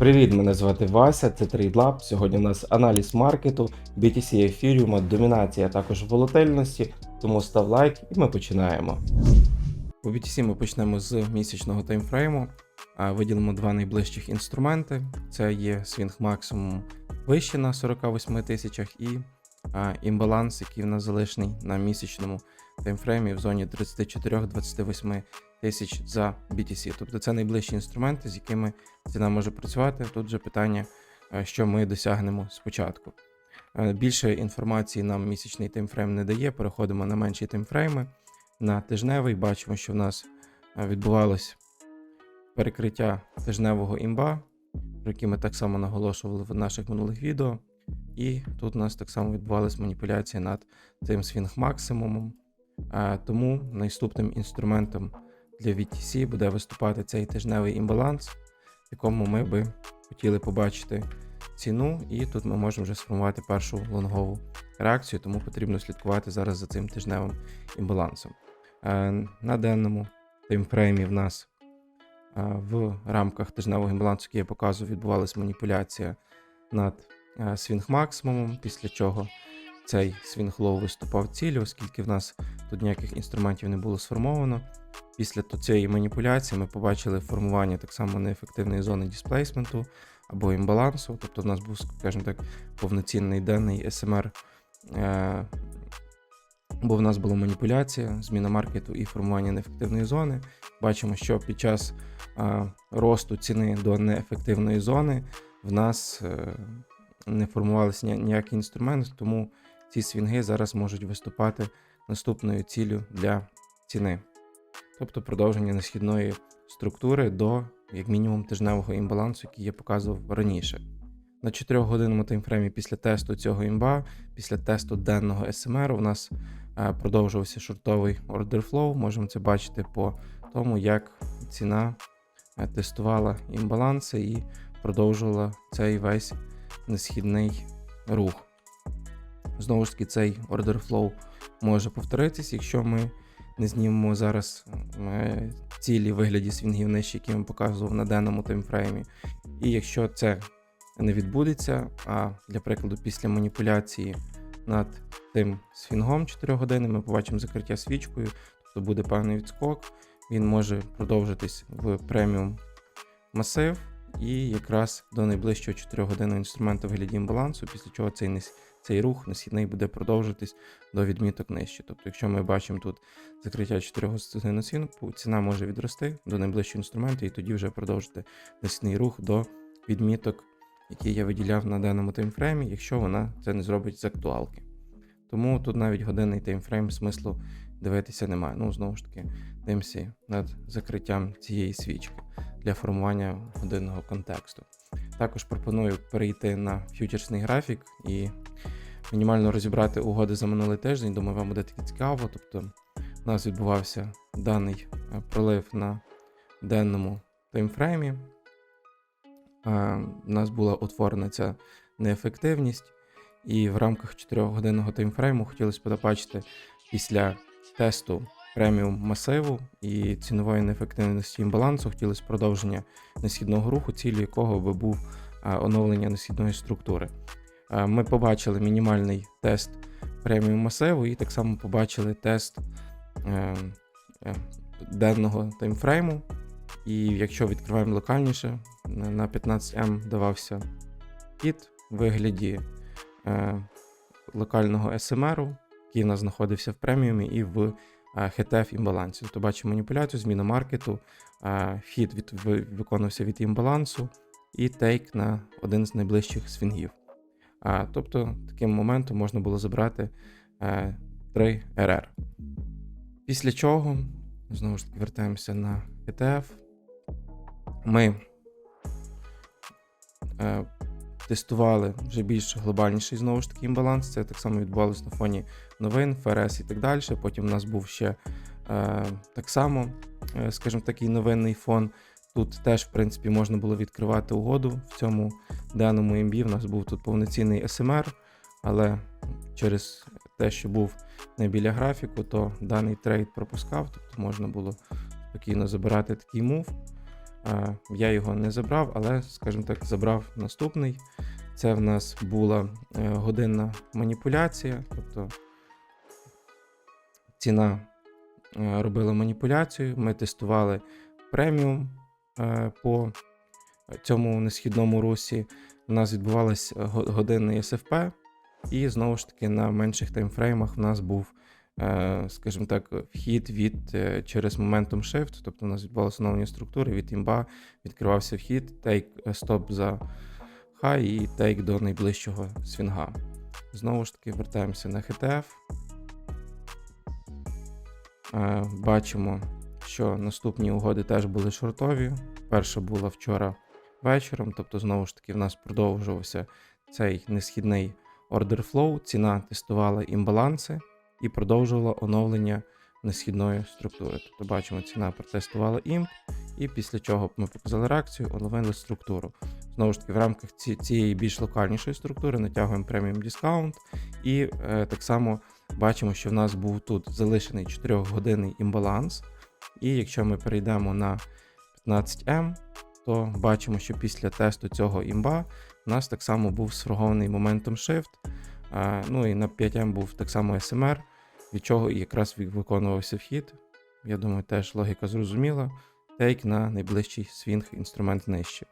Привіт, мене звати Вася, це TradeLab. Сьогодні у нас аналіз маркету, BTC ефіріума, домінація, а також волатильності. Тому став лайк і ми починаємо. У BTC ми почнемо з місячного таймфрейму. Виділимо два найближчих інструменти: це є Swing Maximum вище на 48 тисячах і імбаланс, який в нас залишений на місячному таймфреймі в зоні 34-28 тисяч за BTC. Тобто це найближчі інструменти, з якими ціна може працювати. Тут же питання, е, що ми досягнемо спочатку. Е, Більше інформації нам місячний таймфрейм не дає. Переходимо на менші таймфрейми. На тижневий бачимо, що в нас е, відбувалось перекриття тижневого імба, про який ми так само наголошували в наших минулих відео. І тут у нас так само відбувалась маніпуляція над цим свінг максимумом. Тому наступним інструментом для VTC буде виступати цей тижневий імбаланс, в якому ми би хотіли побачити ціну, і тут ми можемо вже сформувати першу лонгову реакцію, тому потрібно слідкувати зараз за цим тижневим імбалансом. Е, На денному таймфреймі в нас е, в рамках тижневого імбалансу, який я показував, відбувалася маніпуляція над е, свінг максимумом, після чого цей свінг лоу виступав цілі, оскільки в нас тут ніяких інструментів не було сформовано. Після цієї маніпуляції ми побачили формування так само неефективної зони дисплейсменту або імбалансу. Тобто в нас був, скажімо так, повноцінний денний SMR, е, бо в нас була маніпуляція, зміна маркету і формування неефективної зони. Бачимо, що під час е, росту ціни до неефективної зони в нас е, не формувалися ні- ніякі інструменти, тому ці свінги зараз можуть виступати наступною ціллю для ціни. Тобто продовження несхідної структури до, як мінімум, тижневого імбалансу, який я показував раніше. На 4-годинному таймфреймі після тесту цього імба, після тесту денного SMR, у нас е, продовжувався шортовий order flow. Можемо це бачити по тому, як ціна е, тестувала імбаланси і продовжувала цей весь несхідний рух. Знову ж таки, цей order flow може повторитись, якщо ми не знімемо зараз е, цілі вигляді свінгів нижче, які я показував на денному таймфреймі. І якщо це не відбудеться, а для прикладу, після маніпуляції над тим свінгом 4 години ми побачимо закриття свічкою, тобто буде певний відскок, він може продовжитись в преміум масив. І якраз до найближчого 4 годинного інструменту вигляді імбалансу, після чого цей, нес- цей рух несхідний буде продовжитись до відміток нижче. Тобто, якщо ми бачимо тут закриття 4 на ціну, ціна може відрости до найближчого інструменту і тоді вже продовжити несхідний рух до відміток, які я виділяв на даному таймфреймі, якщо вона це не зробить з актуалки. Тому тут навіть годинний таймфрейм смислу дивитися немає. Ну, знову ж таки, дивимося над закриттям цієї свічки для формування годинного контексту. Також пропоную перейти на фьючерсний графік і мінімально розібрати угоди за минулий тиждень. Думаю, вам буде таки цікаво. Тобто, у нас відбувався даний е, пролив на денному таймфреймі. Е, У нас була утворена ця неефективність, і в рамках 4-годинного таймфрейму хотілося б побачити після тесту преміум масиву і цінової неефективності імбалансу, хотілося продовження несхідного руху, цілі якого би був оновлення несхідної структури. Ми побачили мінімальний тест преміум масиву і так само побачили тест е, е, денного таймфрейму. І якщо відкриваємо локальніше, на на 15М давався хід в вигляді е, локального SMR, який в нас знаходився в преміумі, і в е, HTF імбалансі. Тобто бачимо маніпуляцію, зміна маркету, е, хід від, ви- виконувався від імбалансу і тейк на один з найближчих свінгів. А, тобто таким моментом можна було забрати е, 3 RR. Після чого, знову ж таки, вертаємося на ETF. Ми е, тестували вже більш глобальніший знову ж таки імбаланс. Це так само відбувалося на фоні новин, ФРС і так далі. Потім у нас був ще е, так само, е, скажімо, такий новинний фон. Тут теж, в принципі, можна було відкривати угоду в цьому даному імбі. У нас був тут повноцінний SMR, але через те, що був не біля графіку, то даний трейд пропускав, тобто можна було спокійно забирати такий мув. Е, Я його не забрав, але, скажімо так, забрав наступний. Це в нас була е, годинна маніпуляція, тобто ціна е, робила маніпуляцію. Ми тестували преміум по цьому несхідному русі. У нас відбувалась годинний SFP, і знову ж таки на менших таймфреймах в нас був, скажімо так, вхід від е, через Momentum Shift, тобто у нас відбувалося оновлення структури, від імба відкривався вхід, е, стоп за хай і тейк до найближчого свінга. Знову ж таки, вертаємося на HTF. Е, Бачимо, що наступні угоди теж були шортові. Перша була вчора вечором, тобто, знову ж таки, в нас продовжувався цей несхідний order flow, ціна тестувала імбаланси і продовжувала оновлення несхідної структури. Тобто, бачимо, ціна протестувала імп, і після чого ми показали реакцію, оновили структуру. Знову ж таки, в рамках ці- цієї більш локальнішої структури натягуємо преміум дискаунт, і е, так само бачимо, що в нас був тут залишений 4-годинний імбаланс. І якщо ми перейдемо на 15М, то бачимо, що після тесту цього імба у нас так само був сформований Momentum Shift. А, ну і на 5М був так само SMR, від чого якраз виконувався вхід. Я думаю, теж логіка зрозуміла. Тейк на найближчий свінг інструмент нижче.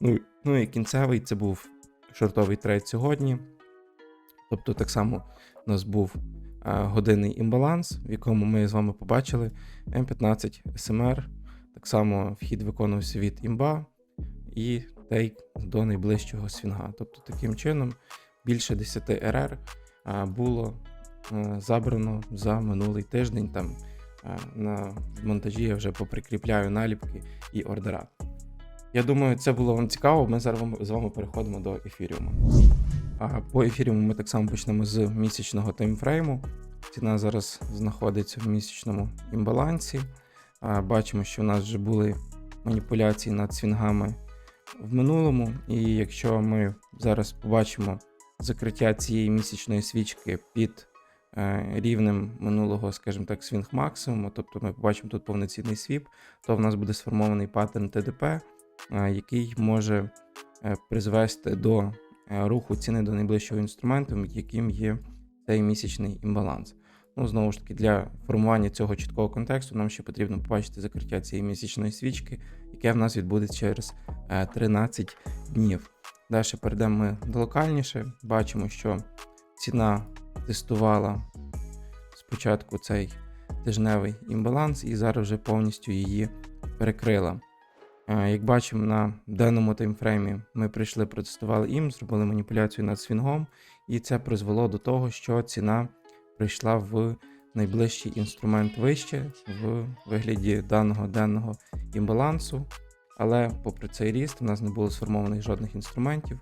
Ну, ну і кінцевий це був шортовий трейд сьогодні. Тобто, так само у нас був а, годинний імбаланс, в якому ми з вами побачили М15 SMR. Так само вхід виконувався від імба і тейк до найближчого свінга. Тобто, таким чином більше 10 РР було забрано за минулий тиждень. Там на монтажі я вже поприкріпляю наліпки і ордера. Я думаю, це було вам цікаво. Ми зараз з вами переходимо до ефіріуму. А по ефіріуму ми так само почнемо з місячного таймфрейму. Ціна зараз знаходиться в місячному імбалансі. Бачимо, що у нас вже були маніпуляції над свінгами в минулому. І якщо ми зараз побачимо закриття цієї місячної свічки під е, рівнем минулого, скажімо так, свінг максимуму, тобто ми побачимо тут повноцінний свіп, то в нас буде сформований паттерн ТДП, е, який може е, призвести до руху ціни до найближчого інструменту, яким є цей місячний імбаланс. Ну, знову ж таки, для формування цього чіткого контексту нам ще потрібно побачити закриття цієї місячної свічки, яке в нас відбудеться через е, 13 днів. Далі перейдемо ми до локальніше. Бачимо, що ціна тестувала спочатку цей тижневий імбаланс і зараз вже повністю її перекрила. Е, Як бачимо на даному таймфреймі, ми прийшли, протестували ім, зробили маніпуляцію над свінгом, і це призвело до того, що ціна прийшла в найближчий інструмент вище в вигляді даного денного імбалансу. Але попри цей ріст, у нас не було сформованих жодних інструментів,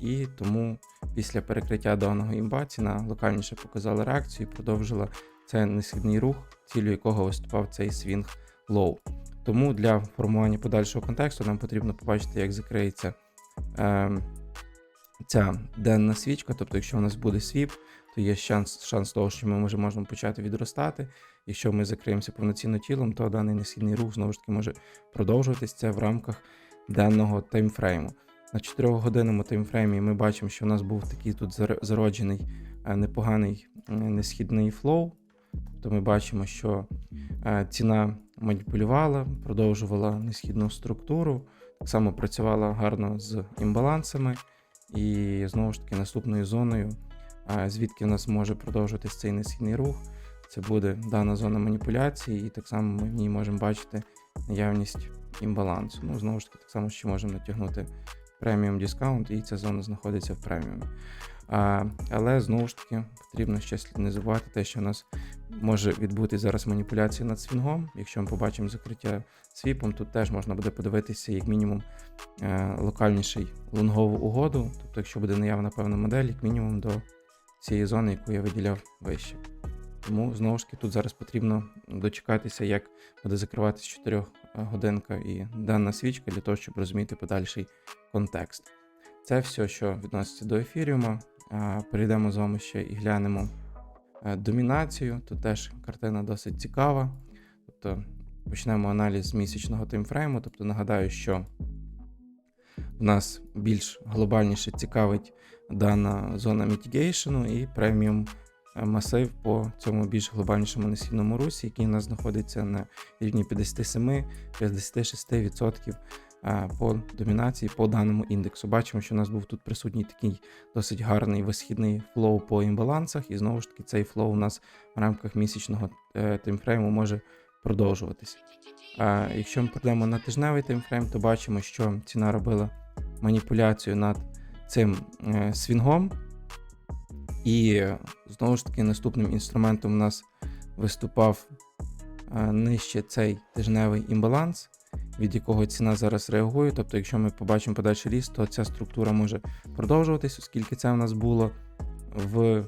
і тому після перекриття даного імба ціна локальніше показала реакцію і продовжила цей несхідний рух, цілю якого виступав цей свінг лоу. Тому для формування подальшого контексту нам потрібно побачити, як закриється е, ця денна свічка. Тобто, якщо у нас буде свіп, то є шанс, шанс того, що ми вже можемо почати відростати. Якщо ми закриємося повноцінно тілом, то даний несхідний рух знову ж таки може продовжуватись це в рамках денного таймфрейму. На 4-годинному таймфреймі ми бачимо, що у нас був такий тут зароджений е, непоганий е, несхідний флоу. Тобто ми бачимо, що е, ціна маніпулювала, продовжувала несхідну структуру, так само працювала гарно з імбалансами. І знову ж таки наступною зоною, звідки в нас може продовжуватись цей несхідний рух, це буде дана зона маніпуляції, і так само ми в ній можемо бачити наявність імбалансу. Ну, знову ж таки, так само ще можемо натягнути преміум дискаунт, і ця зона знаходиться в преміумі. А, але знову ж таки потрібно ще не забувати те, що у нас може відбути зараз маніпуляція над свінгом. Якщо ми побачимо закриття свіпом, тут теж можна буде подивитися, як мінімум, е, локальніший лонгову угоду. Тобто, якщо буде наявна певна модель, як мінімум до цієї зони, яку я виділяв вище. Тому знову ж таки тут зараз потрібно дочекатися, як буде закриватися 4 годинка і дана свічка для того, щоб розуміти подальший контекст. Це все, що відноситься до ефіріума. Перейдемо з вами ще і глянемо е, домінацію. Тут теж картина досить цікава. Тобто почнемо аналіз місячного таймфрейму. Тобто нагадаю, що в нас більш глобальніше цікавить дана зона мітігейшену і преміум масив по цьому більш глобальнішому насінному русі, який у нас знаходиться на рівні 57-56% е, по домінації по даному індексу. Бачимо, що у нас був тут присутній такий досить гарний висхідний флоу по імбалансах, і знову ж таки цей флоу у нас в рамках місячного е, таймфрейму може продовжуватися. А якщо ми прийдемо на тижневий таймфрейм, то бачимо, що ціна робила маніпуляцію над цим е, свінгом. І е, знову ж таки наступним інструментом у нас виступав е, нижче цей тижневий імбаланс, від якого ціна зараз реагує. Тобто, якщо ми побачимо подальший ріст, то ця структура може продовжуватись, оскільки це у нас було в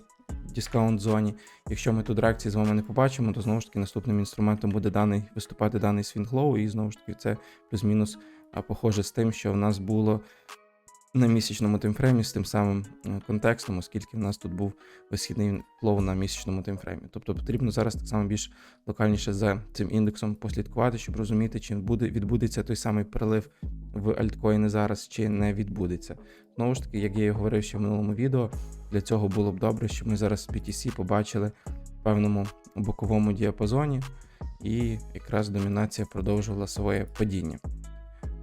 дискаунт зоні. Якщо ми тут реакції з вами не побачимо, то знову ж таки наступним інструментом буде даний виступати даний свінглоу, і знову ж таки це плюс-мінус а, похоже з тим, що в нас було на місячному таймфреймі з тим самим е, контекстом, оскільки в нас тут був висхідний флоу на місячному таймфреймі. Тобто потрібно зараз так само більш локальніше за цим індексом послідкувати, щоб розуміти, чи буде відбудеться той самий перелив в альткоїни зараз, чи не відбудеться. Знову ж таки, як я і говорив ще в минулому відео, для цього було б добре, щоб ми зараз BTC побачили в певному боковому діапазоні, і якраз домінація продовжувала своє падіння.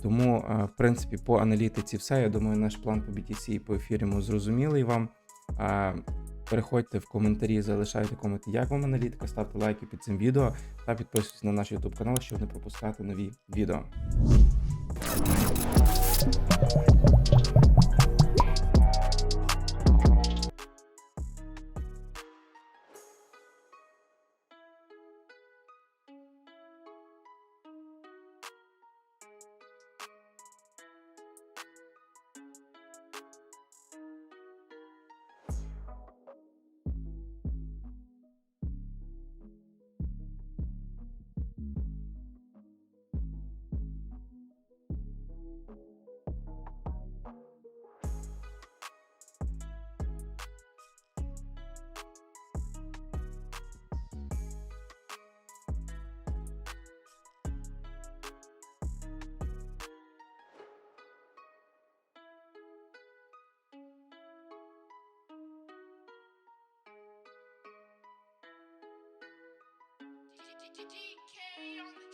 Тому, в принципі, по аналітиці все. Я думаю, наш план по BTC і по ефіріму зрозумілий вам. Переходьте в коментарі, залишайте коменти, як вам аналітика, ставте лайки під цим відео та підписуйтесь на наш YouTube канал, щоб не пропускати нові відео. DK on the